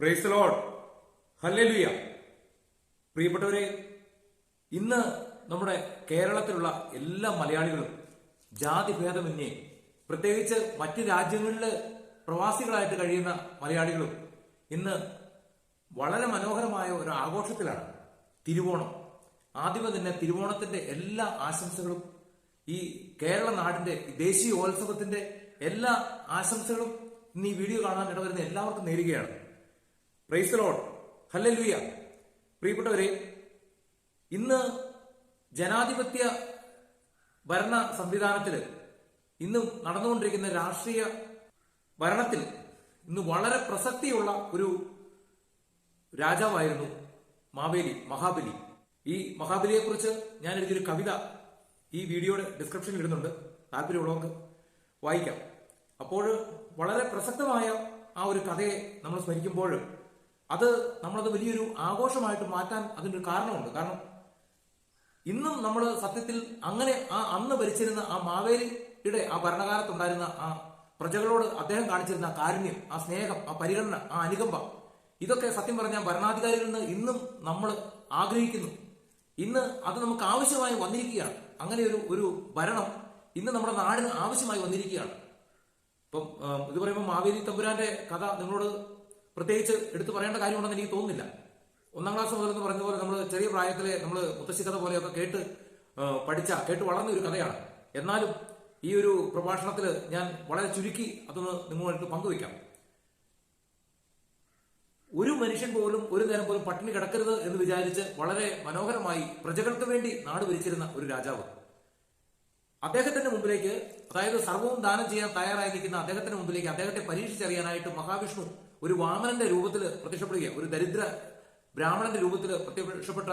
Price load hallelujah പ്രിയപ്പെട്ടവരെ ഇന്ന് നമ്മുടെ കേരളത്തിലുള്ള എല്ലാ മലയാളികളും ജാതി ഭേദമന്യേ പ്രത്യേകിച്ച് മറ്റ് രാജ്യങ്ങളിൽ പ്രവാസികളായിട്ട് കഴിയുന്ന മലയാളികളും ഇന്ന് വളരെ മനോഹരമായ ഒരു ആഘോഷത്തിലാണ്. തിരുവോണം. ആദ്യമേ തന്നെ തിരുവോണത്തിന്റെ എല്ലാ ആശംസകളും ഈ കേരള നാടിന്റെ ദേശീയോത്സവത്തിന്റെ എല്ലാ ആശംസകളും ഇന്ന് ഈ വീഡിയോ കാണാൻ ഇടവരുന്ന എല്ലാവർക്കും നേരുകയാണ്. പ്രൈസ് ലോഡ് ഹല്ലേലൂയ പ്രിയപ്പെട്ടവരെ ഇന്ന് ജനാധിപത്യ ഭരണ സംവിധാനത്തിൽ ഇന്ന് നടന്നുകൊണ്ടിരിക്കുന്ന രാഷ്ട്രീയ ഭരണത്തിൽ ഇന്ന് വളരെ പ്രസക്തിയുള്ള ഒരു രാജാവായിരുന്നു മാവേലി മഹാബലി. ഈ മഹാബലിയെ കുറിച്ച് ഞാൻ എഴുതിയൊരു കവിത ഈ വീഡിയോയുടെ ഡിസ്ക്രിപ്ഷനിൽ ഇടുന്നുണ്ട്. താല്പര്യമുള്ളവർക്ക് വായിക്കാം. അപ്പോൾ വളരെ പ്രസക്തമായ ആ ഒരു കഥയെ നമ്മൾ സ്മരിക്കുമ്പോൾ അത് നമ്മളത് വലിയൊരു ആഘോഷമായിട്ട് മാറ്റാൻ അതിന്റെ ഒരു കാരണമുണ്ട്. കാരണം ഇന്നും നമ്മൾ സത്യത്തിൽ അങ്ങനെ ആ അന്ന് ഭരിച്ചിരുന്ന ആ മാവേലിയുടെ ആ ഭരണകാലത്തുണ്ടായിരുന്ന ആ പ്രജകളോട് അദ്ദേഹം കാണിച്ചിരുന്ന ആ കാരുണ്യം ആ സ്നേഹം ആ പരിഗണന ആ അനുകമ്പ ഇതൊക്കെ സത്യം പറഞ്ഞാൽ ഭരണാധികാരികളിൽ നിന്ന് ഇന്നും നമ്മൾ ആഗ്രഹിക്കുന്നു. ഇന്ന് അത് നമുക്ക് ആവശ്യമായി വന്നിരിക്കുകയാണ്. അങ്ങനെ ഒരു ഒരു ഭരണം ഇന്ന് നമ്മുടെ നാടിന് ആവശ്യമായി വന്നിരിക്കുകയാണ്. ഇപ്പം ഇത് പറയുമ്പോൾ മാവേലി തമ്പുരാന്റെ കഥ നിങ്ങളോട് പ്രത്യേകിച്ച് എടുത്തു പറയേണ്ട കാര്യമുണ്ടെന്ന് എനിക്ക് തോന്നുന്നില്ല. ഒന്നാം ക്ലാസ് മുതൽ എന്ന് പറഞ്ഞ പോലെ നമ്മൾ ചെറിയ പ്രായത്തിലെ നമ്മൾ മുത്തശ്ശി കഥ പോലെയൊക്കെ കേട്ട് പഠിച്ച കേട്ട് വളർന്ന ഒരു കഥയാണ്. എന്നാലും ഈ ഒരു പ്രഭാഷണത്തിൽ ഞാൻ വളരെ ചുരുക്കി അതൊന്ന് നിങ്ങളുമായിട്ട് പങ്കുവയ്ക്കാം. ഒരു മനുഷ്യൻ പോലും ഒരു നേരം പോലും പട്ടിണി കിടക്കരുത് എന്ന് വിചാരിച്ച് വളരെ മനോഹരമായി പ്രജകൾക്ക് വേണ്ടി നാട് ഭരിച്ചിരുന്ന ഒരു രാജാവ്. അദ്ദേഹത്തിന്റെ മുമ്പിലേക്ക് അതായത് സർവവും ദാനം ചെയ്യാൻ തയ്യാറായിരിക്കുന്ന അദ്ദേഹത്തിന്റെ മുമ്പിലേക്ക് അദ്ദേഹത്തെ പരീക്ഷിച്ചറിയാനായിട്ട് മഹാവിഷ്ണു ഒരു വാമനന്റെ രൂപത്തിൽ പ്രത്യക്ഷപ്പെടുക ഒരു ദരിദ്ര ബ്രാഹ്മണന്റെ രൂപത്തിൽ പ്രത്യക്ഷപ്പെട്ട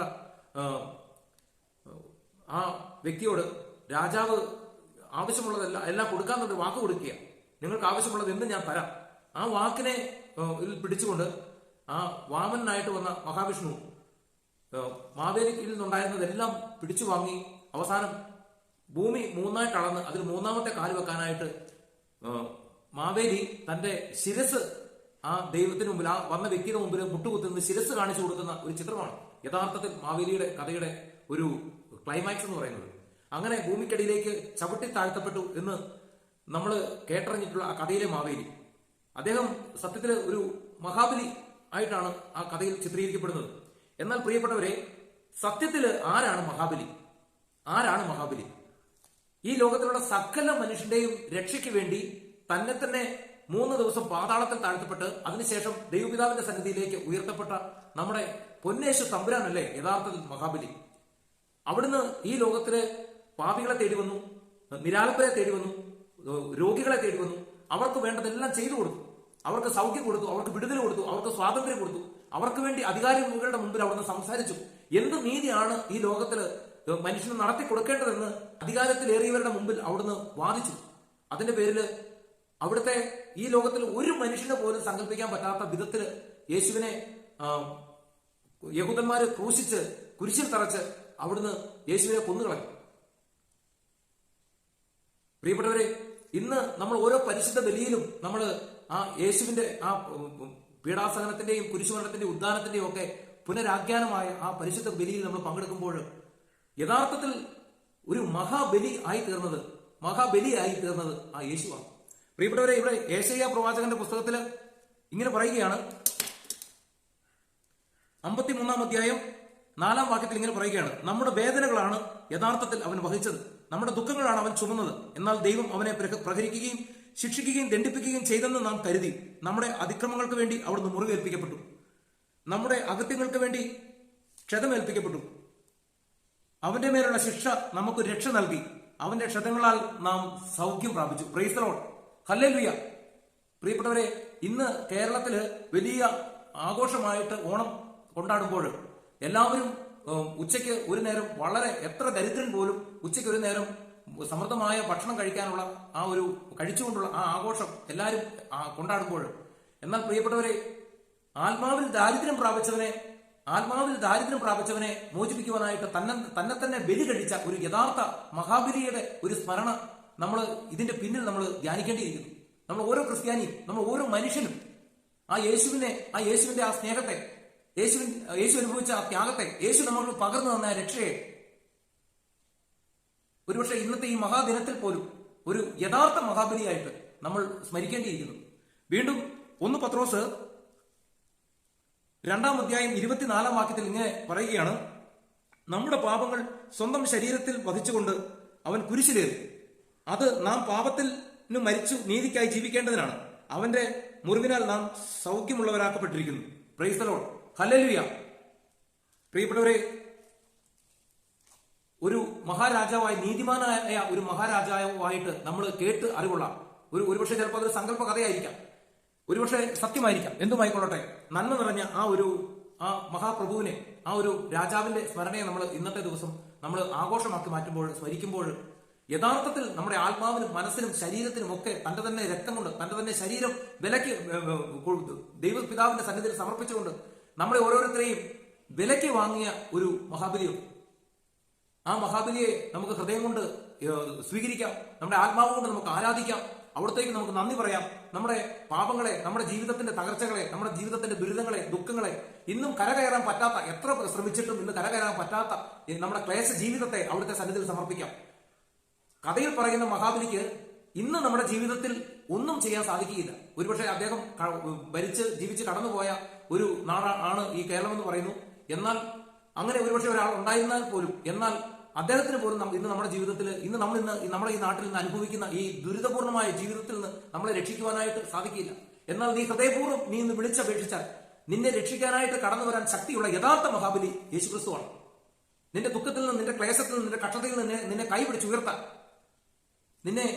ആ, വ്യക്തിയോട് രാജാവ് ആവശ്യമുള്ളതല്ല എല്ലാം കൊടുക്കാന്നുണ്ട് വാക്ക് കൊടുക്കുക നിങ്ങൾക്ക് ആവശ്യമുള്ളത് എന്ത് ഞാൻ തരാം. ആ വാക്കിനെ പിടിച്ചുകൊണ്ട് ആ വാമനായിട്ട് വന്ന മഹാവിഷ്ണു മാവേലിയിൽ നിന്നുണ്ടായിരുന്നതെല്ലാം പിടിച്ചു വാങ്ങി അവസാനം ഭൂമി മൂന്നായിട്ട് അളന്ന് അതിൽ മൂന്നാമത്തെ കാൽ വെക്കാനായിട്ട് മാവേലി തന്റെ ശിരസ് ആ ദൈവത്തിന് മുമ്പിൽ ആ വന്ന വ്യക്തിയുടെ മുമ്പിൽ മുട്ടുകുത്തുന്ന ശിരസ് കാണിച്ചു കൊടുക്കുന്ന ഒരു ചിത്രമാണ്. യഥാർത്ഥത്തിൽ മാവേലിയുടെ കഥയുടെ ഒരു ക്ലൈമാക്സ് എന്ന് പറയുന്നത്. അങ്ങനെ ഭൂമിക്കടിയിലേക്ക് ചവിട്ടി താഴ്ത്തപ്പെട്ടു എന്ന് നമ്മൾ കേട്ടറിഞ്ഞിട്ടുള്ള ആ കഥയിലെ മാവേലി. അദ്ദേഹം സത്യത്തിൽ ഒരു മഹാബലി ആയിട്ടാണ് ആ കഥയിൽ ചിത്രീകരിക്കപ്പെടുന്നത്. എന്നാൽ പ്രിയപ്പെട്ടവരെ സത്യത്തിൽ ആരാണ് മഹാബലി? ആരാണ് മഹാബലി? ഈ ലോകത്തിലുള്ള സകല മനുഷ്യന്റെയും രക്ഷയ്ക്ക് വേണ്ടി തന്നെ തന്നെ മൂന്ന് ദിവസം പാതാളത്തിൽ താഴ്ത്തപ്പെട്ട് അതിനുശേഷം ദൈവപിതാവിന്റെ സന്നിധിയിലേക്ക് ഉയർത്തപ്പെട്ട നമ്മുടെ പൊന്നേശു തമ്പുരാനല്ലേ യഥാർത്ഥത്തിൽ മഹാബലി. അവിടുന്ന് ഈ ലോകത്തിലെ പാപികളെ തേടി വന്നു നിരാലംബരെ തേടി വന്നു രോഗികളെ തേടി വന്നു. അവർക്ക് വേണ്ടതെല്ലാം ചെയ്തു കൊടുത്തു. അവർക്ക് സൗഖ്യം കൊടുത്തു അവർക്ക് വിടുതൽ കൊടുത്തു അവർക്ക് സ്വാതന്ത്ര്യം കൊടുത്തു. അവർക്ക് വേണ്ടി അധികാരികളുടെ മുമ്പിൽ അവിടുന്ന് സംസാരിച്ചു. എന്ത് നീതിയാണ് ഈ ലോകത്തിൽ മനുഷ്യന് നടത്തി കൊടുക്കേണ്ടതെന്ന് അധികാരത്തിലേറിയവരുടെ മുമ്പിൽ അവിടുന്ന് വാദിച്ചു. അതിന്റെ പേരിൽ അവിടുത്തെ ഈ ലോകത്തിൽ ഒരു മനുഷ്യന് പോലും സങ്കല്പിക്കാൻ പറ്റാത്ത വിധത്തിൽ യേശുവിനെ യഹൂദന്മാര് ക്രൂശിച്ച് കുരിശിൽ തറച്ച് അവിടുന്ന് യേശുവിനെ കൊന്നുകളഞ്ഞു. പ്രിയപ്പെട്ടവരെ ഇന്ന് നമ്മൾ ഓരോ പരിശുദ്ധ ബലിയിലും നമ്മൾ ആ യേശുവിന്റെ ആ പീഡാസഹനത്തിന്റെയും കുരിശുമരണത്തിന്റെയും ഉദ്ധാനത്തിന്റെയും ഒക്കെ പുനരാഖ്യാനമായ ആ പരിശുദ്ധ ബലിയിൽ നമ്മൾ പങ്കെടുക്കുമ്പോൾ യഥാർത്ഥത്തിൽ ഒരു മഹാബലി ആയി തീർന്നത് മഹാബലി ആയി തീർന്നത് ആ യേശുവാണ്. പ്രിയപ്പെട്ടവരെ ഇവിടെ ഏശയ്യ പ്രവാചകന്റെ പുസ്തകത്തിൽ ഇങ്ങനെ പറയുകയാണ്. അമ്പത്തിമൂന്നാം അധ്യായം നാലാം വാക്യത്തിൽ ഇങ്ങനെ പറയുകയാണ്. നമ്മുടെ വേദനകളാണ് യഥാർത്ഥത്തിൽ അവൻ വഹിച്ചത്. നമ്മുടെ ദുഃഖങ്ങളാണ് അവൻ ചുമന്നത്. എന്നാൽ ദൈവം അവനെ പ്രഹരിക്കുകയും ശിക്ഷിക്കുകയും ദണ്ഡിപ്പിക്കുകയും ചെയ്തെന്ന് നാം കരുതി. നമ്മുടെ അതിക്രമങ്ങൾക്ക് വേണ്ടി അവിടുന്ന് മുറിവേൽപ്പിക്കപ്പെട്ടു. നമ്മുടെ അകത്യങ്ങൾക്ക് വേണ്ടി ക്ഷതമേൽപ്പിക്കപ്പെട്ടു. അവന്റെ മേലുള്ള ശിക്ഷ നമുക്ക് രക്ഷ നൽകി. അവന്റെ ക്ഷതങ്ങളാൽ നാം സൗഖ്യം പ്രാപിച്ചു. പ്രൈസലോൺ ഹല്ലേലുയ. പ്രിയപ്പെട്ടവരെ ഇന്ന് കേരളത്തിൽ വലിയ ആഘോഷമായിട്ട് ഓണം കൊണ്ടാടുമ്പോൾ എല്ലാവരും ഉച്ചയ്ക്ക് ഒരു നേരം വളരെ എത്ര ദരിദ്രൻ പോലും ഉച്ചയ്ക്ക് ഒരു നേരം സമൃദ്ധമായ ഭക്ഷണം കഴിക്കാനുള്ള ആ ഒരു കഴിച്ചുകൊണ്ടുള്ള ആ ആഘോഷം എല്ലാവരും കൊണ്ടാടുമ്പോൾ. എന്നാൽ പ്രിയപ്പെട്ടവരെ ആത്മാവിൽ ദാരിദ്ര്യം പ്രാപിച്ചവനെ ആത്മാവിൽ ദാരിദ്ര്യം പ്രാപിച്ചവനെ മോചിപ്പിക്കുവാനായിട്ട് തന്നെ തന്നെ തന്നെ ബലി കഴിച്ച ഒരു യഥാർത്ഥ മഹാബലിയുടെ ഒരു സ്മരണ നമ്മൾ ഇതിന്റെ പിന്നിൽ നമ്മൾ ധ്യാനിക്കേണ്ടിയിരിക്കുന്നു. നമ്മൾ ഓരോ ക്രിസ്ത്യാനിയും നമ്മൾ ഓരോ മനുഷ്യനും ആ യേശുവിനെ ആ യേശുവിന്റെ ആ സ്നേഹത്തെ യേശുവിൻ യേശു അനുഭവിച്ച ആ ത്യാഗത്തെ യേശു നമ്മൾക്ക് പകർന്നു തന്ന രക്ഷയെ ഒരുപക്ഷെ ഇന്നത്തെ ഈ മഹാദിനത്തിൽ പോലും ഒരു യഥാർത്ഥ മഹാബലിയായിട്ട് നമ്മൾ സ്മരിക്കേണ്ടിയിരിക്കുന്നു. വീണ്ടും ഒന്ന് പത്രോസ് രണ്ടാം അധ്യായം ഇരുപത്തിനാലാം വാക്യത്തിൽ ഇങ്ങനെ പറയുകയാണ് നമ്മുടെ പാപങ്ങൾ സ്വന്തം ശരീരത്തിൽ വഹിച്ചുകൊണ്ട് അവൻ കുരിശിലേറി. അത് നാം പാപത്തിൽ മരിച്ചു നീതിക്കായി ജീവിക്കേണ്ടതിനാണ്. അവന്റെ മുറിവിനാൽ നാം സൗഖ്യമുള്ളവരാക്കപ്പെട്ടിരിക്കുന്നു. പ്രൈസലോൺ ഹലലുയ പ്രിയപ്പെട്ടവരെ ഒരു മഹാരാജാവായി നീതിമാനായ ഒരു മഹാരാജാവായിട്ട് നമ്മൾ കേട്ട് അറിവുള്ള ഒരു ഒരുപക്ഷെ ചിലപ്പോൾ അതൊരു സങ്കല്പ കഥയായിരിക്കാം. ഒരുപക്ഷെ സത്യമായിരിക്കാം. എന്തുമായിക്കൊള്ളട്ടെ? നന്മ നിറഞ്ഞ ആ ഒരു ആ മഹാപ്രഭുവിനെ ആ ഒരു രാജാവിന്റെ സ്മരണയെ നമ്മൾ ഇന്നത്തെ ദിവസം നമ്മൾ ആഘോഷമാക്കി മാറ്റുമ്പോൾ സ്മരിക്കുമ്പോൾ യഥാർത്ഥത്തിൽ നമ്മുടെ ആത്മാവിനും മനസ്സിനും ശരീരത്തിനും ഒക്കെ തന്റെ തന്നെ രക്തം കൊണ്ട് തന്റെ തന്നെ ശരീരം വിലക്ക് ദൈവപിതാവിന്റെ സന്നിധിയിൽ സമർപ്പിച്ചുകൊണ്ട് നമ്മളെ ഓരോരുത്തരെയും വിലയ്ക്ക് വാങ്ങിയ ഒരു മഹാബലിയും. ആ മഹാബലിയെ നമുക്ക് ഹൃദയം കൊണ്ട് സ്വീകരിക്കാം. നമ്മുടെ ആത്മാവ് കൊണ്ട് നമുക്ക് ആരാധിക്കാം. അവിടത്തേക്ക് നമുക്ക് നന്ദി പറയാം. നമ്മുടെ പാപങ്ങളെ നമ്മുടെ ജീവിതത്തിന്റെ തകർച്ചകളെ നമ്മുടെ ജീവിതത്തിന്റെ ദുരിതങ്ങളെ ദുഃഖങ്ങളെ ഇന്നും കരകയറാൻ പറ്റാത്ത എത്ര ശ്രമിച്ചിട്ടും ഇന്ന് കരകയറാൻ പറ്റാത്ത നമ്മുടെ ക്ലേശ ജീവിതത്തെ അവിടുത്തെ സന്നിധിയിൽ സമർപ്പിക്കാം. കഥയിൽ പറയുന്ന മഹാബലിക്ക് ഇന്ന് നമ്മുടെ ജീവിതത്തിൽ ഒന്നും ചെയ്യാൻ സാധിക്കുകയില്ല. ഒരുപക്ഷെ അദ്ദേഹം ഭരിച്ച് ജീവിച്ച് കടന്നുപോയ ഒരു നാടാണ് ഈ കേരളം എന്ന് പറയുന്നു. എന്നാൽ അങ്ങനെ ഒരുപക്ഷെ ഒരാൾ ഉണ്ടായിരുന്നാൽ പോലും എന്നാൽ അദ്ദേഹത്തിന് പോലും ഇന്ന് നമ്മുടെ ജീവിതത്തിൽ ഇന്ന് നമ്മൾ ഇന്ന് നമ്മുടെ ഈ നാട്ടിൽ നിന്ന് അനുഭവിക്കുന്ന ഈ ദുരിതപൂർണമായ ജീവിതത്തിൽ നിന്ന് നമ്മളെ രക്ഷിക്കുവാനായിട്ട് സാധിക്കില്ല. എന്നാൽ നീ ഹൃദയപൂർവം നീ ഇന്ന് വിളിച്ചപേക്ഷിച്ചാൽ നിന്നെ രക്ഷിക്കാനായിട്ട് കടന്നു വരാൻ ശക്തിയുള്ള യഥാർത്ഥ മഹാബലി യേശുക്രിസ്തുവാണ്. നിന്റെ ദുഃഖത്തിൽ നിന്ന് നിന്റെ ക്ലേശത്തിൽ നിന്ന് നിന്റെ കഷ്ടതയിൽ നിന്ന് നിന്നെ കൈപിടിച്ച് ഉയർത്താൻ നിന്നെ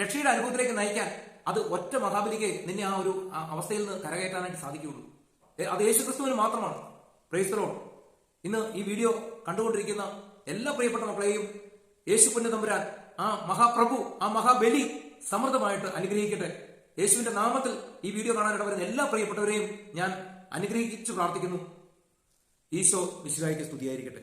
രക്ഷയുടെ അനുഭവത്തിലേക്ക് നയിക്കാൻ അത് ഒറ്റ മഹാബലിക്ക് നിന്നെ ആ ഒരു അവസ്ഥയിൽ നിന്ന് കരകയറ്റാനായിട്ട് സാധിക്കുകയുള്ളൂ. അത് യേശു ക്രിസ്തുവിന് മാത്രമാണ് പ്രൈസ്തലോ ഇന്ന് ഈ വീഡിയോ കണ്ടുകൊണ്ടിരിക്കുന്ന എല്ലാ പ്രിയപ്പെട്ട മക്കളെയും യേശു പൊന്നു തമ്പുരാൻ ആ മഹാപ്രഭു ആ മഹാബലി സമൃദ്ധമായിട്ട് അനുഗ്രഹിക്കട്ടെ. യേശുവിന്റെ നാമത്തിൽ ഈ വീഡിയോ കാണാനിട വരുന്ന എല്ലാ പ്രിയപ്പെട്ടവരെയും ഞാൻ അനുഗ്രഹിച്ചു പ്രാർത്ഥിക്കുന്നു. ഈശോ വിശ്വായിക്ക് സ്തുതിയായിരിക്കട്ടെ.